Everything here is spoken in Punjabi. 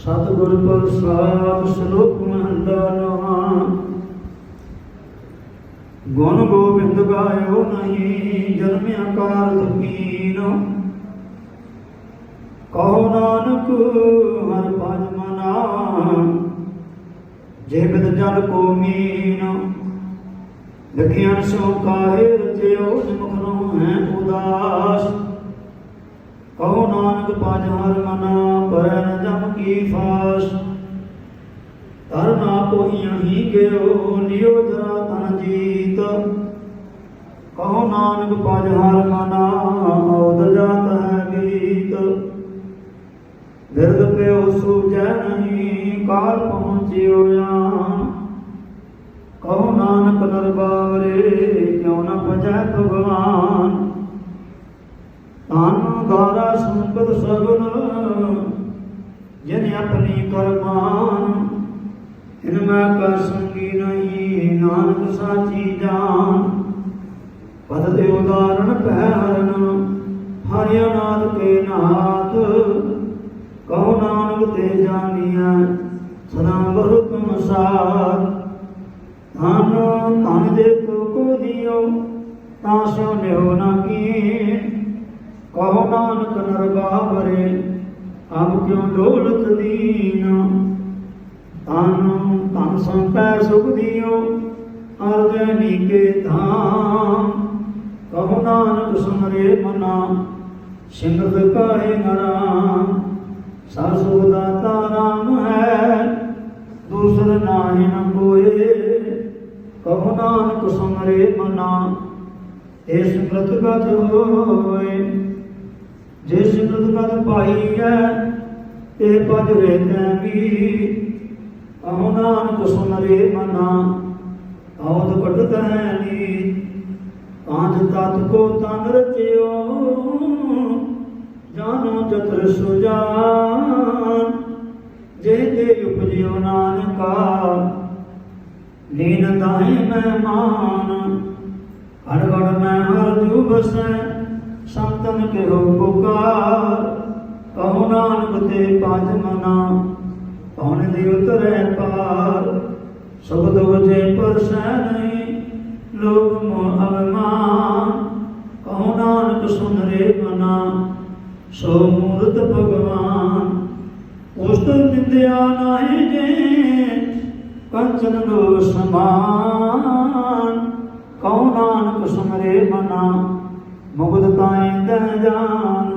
ਸਤਿਗੁਰ ਪ੍ਰਸਾਦ ਸ਼ਲੋਕ ਮਹੰਦਾ ਨਵਾ ਗੁਣ ਗੋਬਿੰਦ ਗਾਇਓ ਨਹੀਂ ਜਨਮਿਆ ਕਾਲ ਕੀਨੋ ਕਹੋ ਨਾਨਕ, ਹਰ ਭਜ ਮਨਾ ਜੇ ਬਿਦ ਜਲ ਕੋ ਮੀਨ। ਲਖਿਆਨ ਸੋ ਕਾਹੇ ਰਚਿਓ, ਜਿਮੁਖ ਨੂੰ ਹੈ ਉਦਾਸ। ਕਹੋ ਨਾਨਕ, ਭਜ ਹਰ ਮਨਾ ਪਰੈ ਜਮ ਕੀ ਫਾਸ। ਤਰਨਾ ਕੋਈ ਅਹੀ ਗਿਓ ਲਿਓ ਜਰਾ ਤਨ ਜੀਤ। ਕਹੋ ਨਾਨਕ ਭਜ ਹਰ ਮਨਾ ਔਦ ਜਾਤ ਹੈ ਗੀਤ। ਬਿਰਦ ਪਿਓ ਸੂਝੈ ਨਹੀਂ, ਕਾਲ ਪਹੁੰਚਿਓ ਆਨ ਕਹੋ ਨਾਨਕ ਨਰਬਾਵਰੇ ਕਿਉ ਨ ਭਜੈ ਭਗਵਾਨ। ਤਨ ਦਾਰਾ ਸੰਪਤ, ਸਗਨ ਜਿਨ ਆਪਣੀ ਕਰਮਾਨ ਇਨ ਮੈਂ ਕਾ ਸੰਗੀ ਨਹੀਂ, ਨਾਨਕ ਸਾਚੀ ਜਾਨ। ਪਦ ਦੇ ਉਦਾਹਰਣ ਪਹਿ ਹਰਨ ਹਰਿਆ ਨਾਥ ਕੇ ਨਾਥ, ਕਹੋ ਨਾਨਕ ਤੇ ਜਾਣੀਐ ਸਦਾ ਬਹੁਤਮ ਸਾਥ ਧਨ ਧਨ ਦੇ ਕੋ ਕੋ ਦਿਓ, ਤਾਂ ਸੋ ਲਿਓ ਨਾ ਕੀ ਕਹੋ ਨਾਨਕ ਨਰਗਾਵਰੇ ਆਪ ਕਿਉ ਡੋਲਤ ਦੀਨ? ਤਨ ਤਨ ਸੰਪੈ ਸੁਖ ਦਿਓ ਅਰਜੈ ਨੀਕੇ ਧਾਮ। ਕਹੋ ਨਾਨਕ ਸੁਮਰੇ ਮਨਾ, ਸਿਮਰਤ ਕਾਹੇ ਨਰਾਮ ਸਾਸੂ ਦਾਤਾ ਰਾਮ ਹੈ, ਦੂਸਰ ਨਾਹੀ ਨ ਕੋਏ। ਕਹੋ ਨਾਨਕ ਸੁਮਰੇ ਮਨਾ ਇਹ ਸਿਮਰਤ ਗਤ ਹੋਏ। ਜਿਸ ਸਿਮਰਤ ਗਤ ਪਾਈ ਹੈ ਇਹ ਪਦ ਵੇਤੈ ਵੀ। ਕਹੋ ਨਾਨਕ ਸੁਮਰੇ ਮਨਾ, ਆਉਦ ਕਟਤੈ ਨੀ। ਕਾਂਜ ਤਤ ਕੋ ਤਨ ਰਚਿਓ ਜਾਨੋ ਚਤੁਰ ਸੁਜਾਨ। ਜੇ ਤੇ ਉਪਜਿਓ ਨਾਨਕਾ ਲੀਨ ਦਾਹੀ ਮਹਿਮਾਨ ਹਰ ਗੜ ਮੈਂ ਹਰ ਜੂ ਬਸੈ, ਸੰਤਨ ਕੇ ਹੋ ਪੁਕਾਰ। ਨਾਨਕ ਤੇ ਪੰਜ ਮਨਾ। ਕੌਣ ਦੀ ਉਤਰੈ ਪਾਰ, ਸਬਦ ਵਜੇ ਪਰਸੈ ਨਹੀਂ, ਲੋਕ ਮੋਹ ਅਭਿਮਾਨ ਕਹੋ ਨਾਨਕ ਸੁਨ ਰੇ ਮਨਾ, ਸੋ ਮੂਰਤ ਭਗਵਾਨ। ਉਸ ਤੋਂ ਨਿੰਦਿਆ ਨਾਹੀ ਜੇ, ਕੰਚਨ ਲੋ ਸਮਾਨ। ਕਉ ਨਾਨਕ ਸੁਮਰੇ ਮਨਾ ਮੁਗਦ ਤਾਏ ਤੈ ਜਾਨ।